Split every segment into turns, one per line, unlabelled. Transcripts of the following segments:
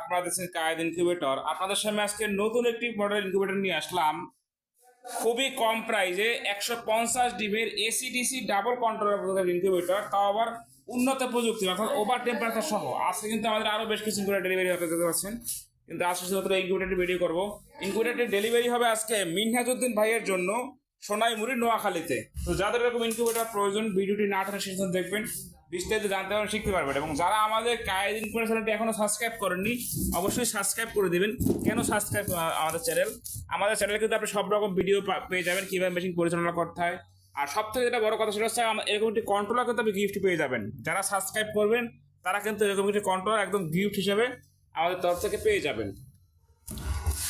আপনারা দেখছেন Quaid incubator আপনাদের সামনে আজকে নতুন একটি মডেল ইনকিউবেটর নিয়ে আসলাম। খুবই কম প্রাইজে একশো পঞ্চাশ ডিমের এসিডিসি ডাবল কন্ট্রোলার ইনকিউবেটর তাও আবার উন্নত প্রযুক্তি, অর্থাৎ ওভার টেম্পারেচার সহ। আজকে কিন্তু আমাদের আরও বেশ কিছু ইনকিউবেটর ডেলিভারি হতে দেখতে পাচ্ছেন। কিন্তু আজকে শুধুমাত্র ইনকিউবেটরটি ভিডিও করব। ইনকিউবেটরটি ডেলিভারি হবে আজকে মিনহাজউদ্দিন ভাইয়ের জন্য সোনাইমুড়ি, নোয়াখালীতে। তো যাদের এরকম ইনকিউবেটর প্রয়োজন, ভিডিওটি না শেষ দেখবেন। বিস্তারিত জানতে পারবেন, শিখতে পারবেন। এবং যারা আমাদের কায়েদ ইনকিউবেটর চ্যানেলটি এখনও সাবস্ক্রাইব করেননি, অবশ্যই সাবস্ক্রাইব করে দিবেন। কেন সাবস্ক্রাইব আমাদের চ্যানেল? আমাদের চ্যানেলে কিন্তু আপনি সব রকম ভিডিও পেয়ে যাবেন, কীভাবে মেশিন পরিচালনা করতে হয়। আর সব থেকে যেটা বড় কথা সেটা হচ্ছে এরকম একটি কন্ট্রোলার কিন্তু আপনি গিফট পেয়ে যাবেন। যারা সাবস্ক্রাইব করবেন, তারা কিন্তু এরকম একটি কন্ট্রোলার একদম গিফট হিসেবে আমাদের তরফ থেকে পেয়ে যাবেন।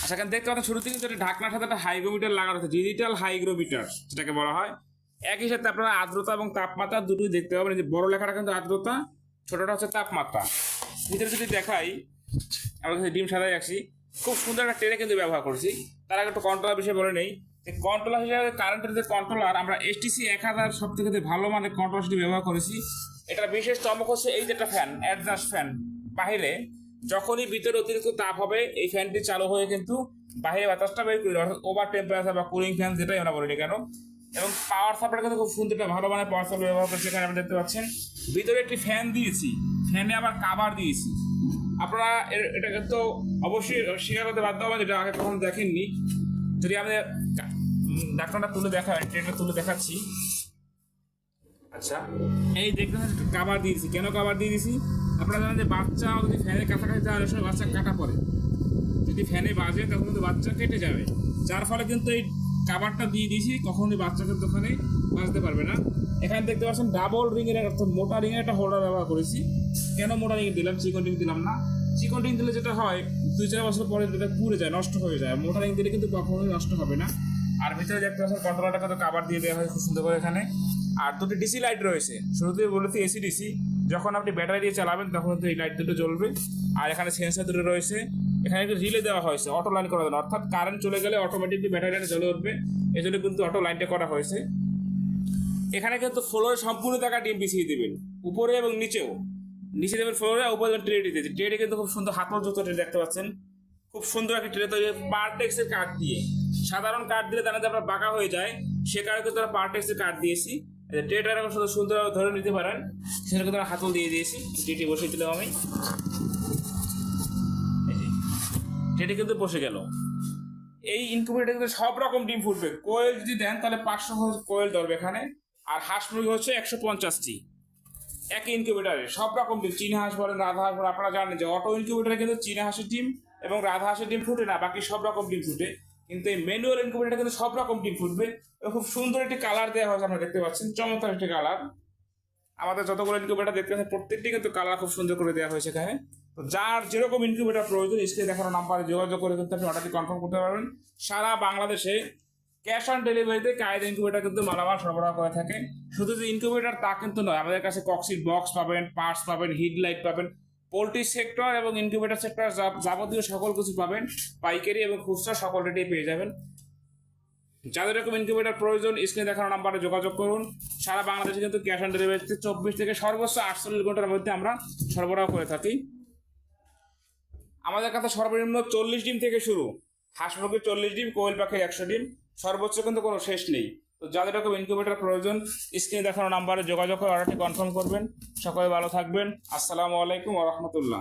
আচ্ছা এখানে দেখতে পাচ্ছেন শুরু থেকে ঢাকনার সাথে একটা হাইগ্রোমিটার লাগানো আছে ডিজিটাল হাইগ্রোমিটার যেটাকে বলা হয়। একই সাথে আপনারা আর্দ্রতা এবং তাপমাত্রা দুটোই দেখতে পাবেন। যে বড় লেখাটা কিন্তু আর্দ্রতা, ছোটটা হচ্ছে তাপমাত্রা। ভিতরে যদি দেখাই, আমরা ডিম সাদাই রাখছি। খুব সুন্দর একটা ট্রেনে কিন্তু ব্যবহার করছি। তার আগে একটু কন্ট্রোলার বিষয়ে বলে নেই। যে কন্ট্রোলার হিসাবে কারেন্টের যে কন্ট্রোলার আমরা এসটিসি এক হাজার সব থেকে ভালো মানের কন্ট্রোলার সেটি ব্যবহার করেছি। এটা বিশেষ চমক হচ্ছে এই যে একটা ফ্যান অ্যাডজাস্ট ফ্যান বাহিরে যখনই ভিতরে অতিরিক্ত তাপ হবে, এই ফ্যানটি চালু হয়ে কিন্তু বাইরে বাতাসটা বের করে অর্থাৎ ওভার টেম্পারেচার বা কুলিং ফ্যান যেটাই আমরা বলি কেন এবং পাওয়ার সাপ্লাই কিন্তু খুব সুন্দর একটা ভালো মানের পাওয়ার সাপ্লাই ব্যবহার করছে এখানে দেখতে পাচ্ছেন। ভিতরে একটি ফ্যান দিয়েছি। ফ্যানে আবার কাভার দিয়েছি। আপনারা এটা কিন্তু অবশ্যই স্বীকার করতে বাধ্য হবেন যেটা আগে কখনো দেখেননি। যদি আমাদের ডাক্তারটা তুলে দেখা ট্রেনটা তুলে দেখাচ্ছি। আচ্ছা এই দেখবেন একটু দিয়ে দিয়েছি। কেন কাবার দিয়ে দিয়েছি? আপনারা জানেন যে বাচ্চা যদি ফ্যানের কাছাকাছি যাওয়ার সময় বাচ্চা কাটা পড়ে। যদি ফ্যানে বাজে, তখন কিন্তু বাচ্চা কেটে যাবে। যার ফলে কিন্তু এই কাবারটা দিয়ে দিয়েছি, কখনোই বাচ্চা কিন্তু ওখানে বাজতে পারবে না। এখানে দেখতে পাচ্ছেন ডাবল রিংয়ের অর্থাৎ মোটা রিংয়ের একটা হোল্ডার ব্যবহার করেছি। কেন মোটা রিং দিলাম? চিকন রিং দিলাম না। চিকন রিং দিলে যেটা হয়, দুই চার বছর পরে যেটা পুড়ে যায়, নষ্ট হয়ে যায়। মোটা রিং দিলে কিন্তু কখনোই নষ্ট হবে না। আর ভিতরে দেখতে পাচ্ছেন কন্ট্রোলারটা কিন্তু কাবার দিয়ে দেওয়া হয় খুব সুন্দর করে এখানে। আর দুটি ডিসি লাইট রয়েছে। শুরুতে বলেছি এসি ডিসি যখন আপনি ব্যাটারি দিয়ে চালাবেন, তখন কিন্তু এই লাইট দুটো জ্বলবে। আর এখানে সেন্সার দুটো রয়েছে। এখানে একটু রিলে দেওয়া হয়েছে অটো লাইন করা জন্য। অর্থাৎ কারেন্ট চলে গেলে অটোমেটিকলি ব্যাটারি জ্বলে উঠবে। এই জন্য কিন্তু অটো লাইনটা করা হয়েছে। এখানে কিন্তু ফ্লোরে সম্পূর্ণ টাকা ডিম বিছিয়ে দেবেন, উপরে এবং নিচেও। নিচে দেবেন ফ্লোরে উপরে দেবেন ট্রেটি দিতে ট্রেটে কিন্তু খুব সুন্দর হাত যুক্ত ট্রে দেখতে পাচ্ছেন। খুব সুন্দর একটা ট্রে তৈরি পার্টেক্সের কাঠ দিয়ে। সাধারণ কাঠ দিলে যায় আপনার বাঁকা হয়ে যায়, সে কারণে কিন্তু আমরা পার্টেক্সের কাঠ দিয়েছি। ট্রেটা এরকম সুন্দর ধরে নিতে পারেন সেটা কিন্তু আমরা হাতল দিয়ে দিয়েছি। টেটি বসিয়ে দিলাম আমি। টেটি কিন্তু বসে গেল। এই ইনকিউবেটর কিন্তু সব রকম ডিম ফুটবে। কোয়েল যদি দেন, তাহলে পাঁচশো কোয়েল ধরবে এখানে। আর হাঁস মুরগি হচ্ছে একশো পঞ্চাশটি। এক ইনকিউবেটারে সব রকম ডিম। চীনা হাঁস বলেন, রাধা হাঁস বলেন, আপনারা জানেন যে অটো ইনকিউবেটারে কিন্তু চীনা হাঁসের ডিম এবং রাধা হাঁসের ডিম ফুটে না, বাকি সব রকম ডিম ফুটে। কিন্তু এই ম্যানুয়াল ইনকিউবেটারে কিন্তু সব রকম ডিম ফুটবে। খুব সুন্দর একটি কালার দেওয়া হয়েছে, আপনারা দেখতে পাচ্ছেন। চমৎকার একটি কালার আমাদের যতগুলো ইনকিউবেটার দেখতে পাচ্ছেন, প্রত্যেকটি কিন্তু কালার খুব সুন্দর করে দেওয়া হয়েছে এখানে। যার যেরকম ইনকিউবেটার প্রয়োজন স্ক্রিনে দেখানো নাম্বারে যোগাযোগ করে কিন্তু আপনি অর্ডারটি কনফার্ম করতে পারবেন। সারা বাংলাদেশে ক্যাশ অন ডেলিভারিতে কায়েদ ইনকিউবেটার কিন্তু মালামাল সরবরাহ করে থাকে। শুধু যে ইনকিউবেটার তা কিন্তু নয়, আমাদের কাছে কক্সিট বক্স পাবেন পার্টস পাবেন হিট লাইট পাবেন, পোলট্রি সেক্টর এবং ইনকিউবেটার সেক্টর যাবতীয় সকল কিছু পাবেন। পাইকারি এবং খুচরা সকল রেটেই পেয়ে যাবেন। যাদের এরকম ইনকিউবেটার প্রয়োজন স্ক্রিনে দেখানো নাম্বারে যোগাযোগ করুন। সারা বাংলাদেশে কিন্তু ক্যাশ অন ডেলিভারিতে চব্বিশ থেকে সর্বোচ্চ আটচল্লিশ ঘণ্টার মধ্যে আমরা সরবরাহ করে থাকি। আমাদের কাছে সর্বনিম্ন চল্লিশ ডিম থেকে শুরু। হাঁস মুরগির চল্লিশ ডিম, কোয়েল পাখি একশো ডিম। সর্বোচ্চ কিন্তু কোনো শেষ নেই। তো যাদের এরকম ইনকিউবেটার প্রয়োজন স্ক্রিনে দেখানো নাম্বারে যোগাযোগ করে অর্ডারটি কনফার্ম করবেন। সকলে ভালো থাকবেন। আসসালামু আলাইকুম রহমতুল্লাহ।